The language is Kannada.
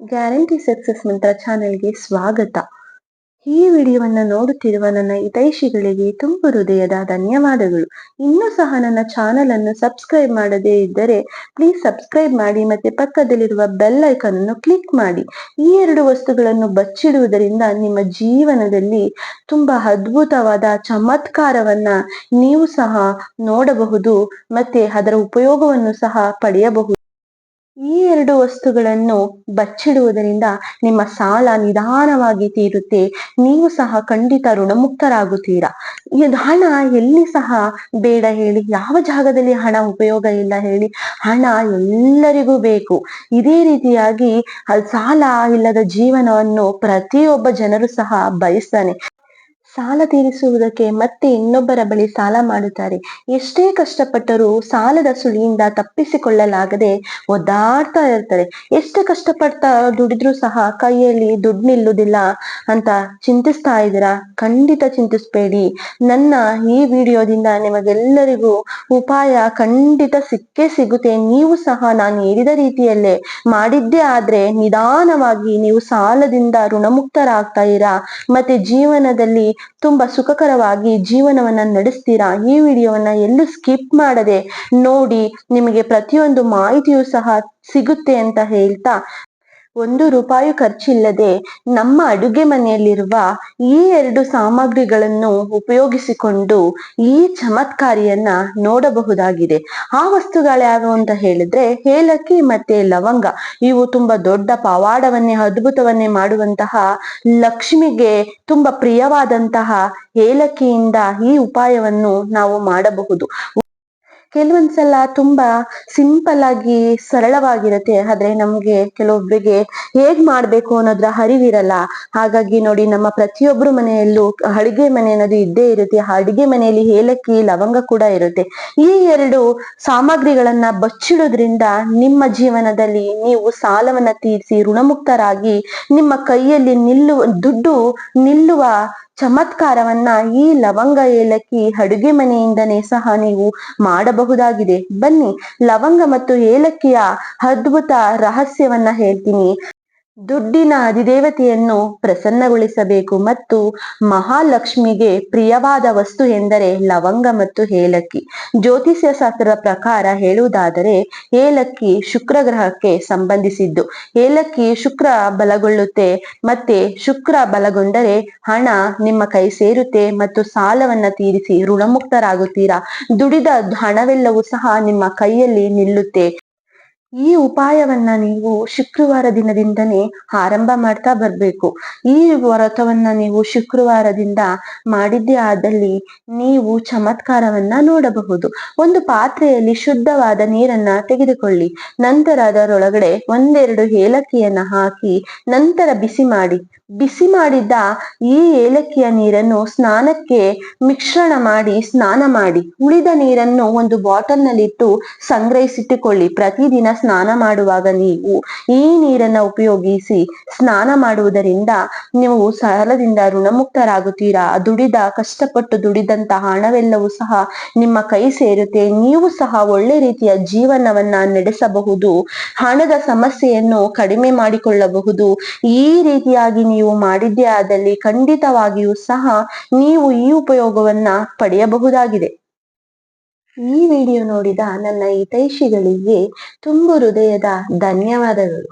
ಗ್ಯಾರಂಟಿ ಸಕ್ಸಸ್ ಮಂತ್ರ ಚಾನೆಲ್ಗೆ ಸ್ವಾಗತ. ಈ ವಿಡಿಯೋವನ್ನು ನೋಡುತ್ತಿರುವ ನನ್ನ ಹಿತೈಷಿಗಳಿಗೆ ತುಂಬು ಹೃದಯದ ಧನ್ಯವಾದಗಳು. ಇನ್ನೂ ಸಹ ನನ್ನ ಚಾನೆಲ್ ಅನ್ನು ಸಬ್ಸ್ಕ್ರೈಬ್ ಮಾಡದೇ ಇದ್ದರೆ ಪ್ಲೀಸ್ ಸಬ್ಸ್ಕ್ರೈಬ್ ಮಾಡಿ ಮತ್ತೆ ಪಕ್ಕದಲ್ಲಿರುವ ಬೆಲ್ ಐಕನ್ ಅನ್ನು ಕ್ಲಿಕ್ ಮಾಡಿ. ಈ ಎರಡು ವಸ್ತುಗಳನ್ನು ಬಚ್ಚಿಡುವುದರಿಂದ ನಿಮ್ಮ ಜೀವನದಲ್ಲಿ ತುಂಬಾ ಅದ್ಭುತವಾದ ಚಮತ್ಕಾರವನ್ನ ನೀವು ಸಹ ನೋಡಬಹುದು ಮತ್ತೆ ಅದರ ಉಪಯೋಗವನ್ನು ಸಹ ಪಡೆಯಬಹುದು. ಈ ಎರಡು ವಸ್ತುಗಳನ್ನು ಬಚ್ಚಿಡುವುದರಿಂದ ನಿಮ್ಮ ಸಾಲ ನಿಧಾನವಾಗಿ ತೀರುತ್ತೆ. ನೀವು ಸಹ ಖಂಡಿತ ಋಣಮುಕ್ತರಾಗುತ್ತೀರಾ. ಹಣ ಎಲ್ಲಿ ಸಹ ಬೇಡ ಹೇಳಿ, ಯಾವ ಜಾಗದಲ್ಲಿ ಹಣ ಉಪಯೋಗ ಇಲ್ಲ ಹೇಳಿ, ಹಣ ಎಲ್ಲರಿಗೂ ಬೇಕು. ಇದೇ ರೀತಿಯಾಗಿ ಸಾಲ ಇಲ್ಲದ ಜೀವನವನ್ನು ಪ್ರತಿಯೊಬ್ಬ ಜನರು ಸಹ ಬಯಸ್ತಾನೆ. ಸಾಲ ತೀರಿಸುವುದಕ್ಕೆ ಮತ್ತೆ ಇನ್ನೊಬ್ಬರ ಬಳಿ ಸಾಲ ಮಾಡುತ್ತಾರೆ. ಎಷ್ಟೇ ಕಷ್ಟಪಟ್ಟರೂ ಸಾಲದ ಸುಳಿಯಿಂದ ತಪ್ಪಿಸಿಕೊಳ್ಳಲಾಗದೆ ಒದ್ದಾಡ್ತಾ ಇರ್ತಾರೆ ಎಷ್ಟು ಕಷ್ಟಪಡ್ತಾ ದುಡಿದ್ರೂ ಸಹ ಕೈಯಲ್ಲಿ ದುಡ್ಡು ನಿಲ್ಲುವುದಿಲ್ಲ ಅಂತ ಚಿಂತಿಸ್ತಾ ಇದ್ದೀರಾ? ಖಂಡಿತ ಚಿಂತಿಸ್ಬೇಡಿ. ನನ್ನ ಈ ವಿಡಿಯೋದಿಂದ ನಿಮಗೆಲ್ಲರಿಗೂ ಉಪಾಯ ಖಂಡಿತ ಸಿಕ್ಕೇ ಸಿಗುತ್ತೆ. ನೀವು ಸಹ ನಾನು ಹೇಳಿದ ರೀತಿಯಲ್ಲೇ ಮಾಡಿದ್ದೇ ಆದ್ರೆ ನಿಧಾನವಾಗಿ ನೀವು ಸಾಲದಿಂದ ಋಣಮುಕ್ತರಾಗ್ತಾ ಇರಾ. ಮತ್ತೆ ಜೀವನದಲ್ಲಿ ತುಂಬಾ ಸುಖಕರವಾಗಿ ಜೀವನವನ್ನ ನಡೆಸ್ತೀರಾ? ಈ ವಿಡಿಯೋವನ್ನ ಎಲ್ಲೂ ಸ್ಕಿಪ್ ಮಾಡದೆ ನೋಡಿ ನಿಮಗೆ ಪ್ರತಿಯೊಂದು ಮಾಹಿತಿಯು ಸಹ ಸಿಗುತ್ತೆ ಅಂತ ಹೇಳ್ತಾ ಒಂದು ರೂಪಾಯಿ ಖರ್ಚಿಲ್ಲದೆ ನಮ್ಮ ಅಡುಗೆ ಮನೆಯಲ್ಲಿರುವ ಈ ಎರಡು ಸಾಮಗ್ರಿಗಳನ್ನು ಉಪಯೋಗಿಸಿಕೊಂಡು ಈ ಚಮತ್ಕಾರಿಯನ್ನ ನೋಡಬಹುದಾಗಿದೆ. ಆ ವಸ್ತುಗಳ್ಯಾವು ಅಂತ ಹೇಳಿದ್ರೆ ಏಲಕ್ಕಿ ಮತ್ತೆ ಲವಂಗ ಇವು ತುಂಬಾ ದೊಡ್ಡ ಪವಾಡವನ್ನೇ, ಅದ್ಭುತವನ್ನೇ ಮಾಡುವಂತಹ ಲಕ್ಷ್ಮಿಗೆ ತುಂಬಾ ಪ್ರಿಯವಾದಂತಹ ಏಲಕ್ಕಿಯಿಂದ ಈ ಉಪಾಯವನ್ನು ನಾವು ಮಾಡಬಹುದು. ಕೆಲವೊಂದ್ಸಲ ತುಂಬಾ ಸಿಂಪಲ್ ಆಗಿ ಸರಳವಾಗಿರುತ್ತೆ. ಆದ್ರೆ ನಮ್ಗೆ ಕೆಲವೊಬ್ರಿಗೆ ಹೇಗ್ ಮಾಡ್ಬೇಕು ಅನ್ನೋದ್ರ ಅರಿವಿರಲ್ಲ. ಹಾಗಾಗಿ ನೋಡಿ ನಮ್ಮ ಪ್ರತಿಯೊಬ್ರು ಮನೆಯಲ್ಲೂ ಅಡಿಗೆ ಮನೆ ಅನ್ನೋದು ಇದ್ದೇ ಇರುತ್ತೆ. ಆ ಅಡಿಗೆ ಮನೆಯಲ್ಲಿ ಏಲಕ್ಕಿ, ಲವಂಗ ಕೂಡ ಇರುತ್ತೆ. ಈ ಎರಡು ಸಾಮಗ್ರಿಗಳನ್ನ ಬಚ್ಚಿಡೋದ್ರಿಂದ ನಿಮ್ಮ ಜೀವನದಲ್ಲಿ ನೀವು ಸಾಲವನ್ನ ತೀರಿಸಿ ಋಣಮುಕ್ತರಾಗಿ ನಿಮ್ಮ ಕೈಯಲ್ಲಿ ನಿಲ್ಲುವ, ದುಡ್ಡು ನಿಲ್ಲುವ ಚಮತ್ಕಾರವನ್ನ ಈ ಲವಂಗ ಏಲಕ್ಕಿ ಅಡುಗೆ ಮನೆಯಿಂದನೇ ಸಹ ನೀವು ಮಾಡಬಹುದಾಗಿದೆ. ಬನ್ನಿ, ಲವಂಗ ಮತ್ತು ಏಲಕ್ಕಿಯ ಅದ್ಭುತ ರಹಸ್ಯವನ್ನ ಹೇಳ್ತೀನಿ. ದುಡ್ಡಿನ ಅಧಿದೇವತೆಯನ್ನು ಪ್ರಸನ್ನಗೊಳಿಸಬೇಕು ಮತ್ತು ಮಹಾಲಕ್ಷ್ಮಿಗೆ ಪ್ರಿಯವಾದ ವಸ್ತು ಎಂದರೆ ಲವಂಗ ಮತ್ತು ಏಲಕ್ಕಿ. ಜ್ಯೋತಿಷ್ಯ ಶಾಸ್ತ್ರದ ಪ್ರಕಾರ ಹೇಳುವುದಾದರೆ ಏಲಕ್ಕಿ ಶುಕ್ರ ಗ್ರಹಕ್ಕೆ ಸಂಬಂಧಿಸಿದ್ದು. ಏಲಕ್ಕಿ ಶುಕ್ರ ಬಲಗೊಳ್ಳುತ್ತೆ ಮತ್ತೆ ಶುಕ್ರ ಬಲಗೊಂಡರೆ ಹಣ ನಿಮ್ಮ ಕೈ ಸೇರುತ್ತೆ ಮತ್ತು ಸಾಲವನ್ನ ತೀರಿಸಿ ಋಣಮುಕ್ತರಾಗುತ್ತೀರಾ. ದುಡಿದ ಹಣವೆಲ್ಲವೂ ಸಹ ನಿಮ್ಮ ಕೈಯಲ್ಲಿ ನಿಲ್ಲುತ್ತೆ. ಈ ಉಪಾಯವನ್ನ ನೀವು ಶುಕ್ರವಾರ ದಿನದಿಂದನೇ ಆರಂಭ ಮಾಡ್ತಾ ಬರ್ಬೇಕು. ಈ ವ್ರತವನ್ನ ನೀವು ಶುಕ್ರವಾರದಿಂದ ಮಾಡಿದ್ದೇ ಆದಲ್ಲಿ ನೀವು ಚಮತ್ಕಾರವನ್ನ ನೋಡಬಹುದು. ಒಂದು ಪಾತ್ರೆಯಲ್ಲಿ ಶುದ್ಧವಾದ ನೀರನ್ನ ತೆಗೆದುಕೊಳ್ಳಿ. ನಂತರ ಅದರೊಳಗಡೆ ಒಂದೆರಡು ಏಲಕ್ಕಿಯನ್ನ ಹಾಕಿ ನಂತರ ಬಿಸಿ ಮಾಡಿ. ಬಿಸಿ ಮಾಡಿದ್ದ ಈ ಏಲಕ್ಕಿಯ ನೀರನ್ನು ಸ್ನಾನಕ್ಕೆ ಮಿಶ್ರಣ ಮಾಡಿ ಸ್ನಾನ ಮಾಡಿ. ಉಳಿದ ನೀರನ್ನು ಒಂದು ಬಾಟಲ್ ನಲ್ಲಿಟ್ಟು ಸಂಗ್ರಹಿಸಿಟ್ಟುಕೊಳ್ಳಿ. ಪ್ರತಿದಿನ ಸ್ನಾನ ಮಾಡುವಾಗ ನೀವು ಈ ನೀರನ್ನ ಉಪಯೋಗಿಸಿ ಸ್ನಾನ ಮಾಡುವುದರಿಂದ ನೀವು ಸಾಲದಿಂದ ಋಣಮುಕ್ತರಾಗುತ್ತೀರಾ? ದುಡಿದ, ಕಷ್ಟಪಟ್ಟು ದುಡಿದಂತ ಹಣವೆಲ್ಲವೂ ಸಹ ನಿಮ್ಮ ಕೈ ಸೇರುತ್ತೆ. ನೀವು ಸಹ ಒಳ್ಳೆ ರೀತಿಯ ಜೀವನವನ್ನ ನಡೆಸಬಹುದು. ಹಣದ ಸಮಸ್ಯೆಯನ್ನು ಕಡಿಮೆ ಮಾಡಿಕೊಳ್ಳಬಹುದು. ಈ ರೀತಿಯಾಗಿ ನೀವು ಮಾಡಿದ್ದೇ ಆದಲ್ಲಿ ಖಂಡಿತವಾಗಿಯೂ ಸಹ ನೀವು ಈ ಉಪಯೋಗವನ್ನ ಪಡೆಯಬಹುದಾಗಿದೆ. ಈ ವಿಡಿಯೋ ನೋಡಿದ ನನ್ನ ಹಿತೈಷಿಗಳಿಗೆ ತುಂಬು ಹೃದಯದ ಧನ್ಯವಾದಗಳು.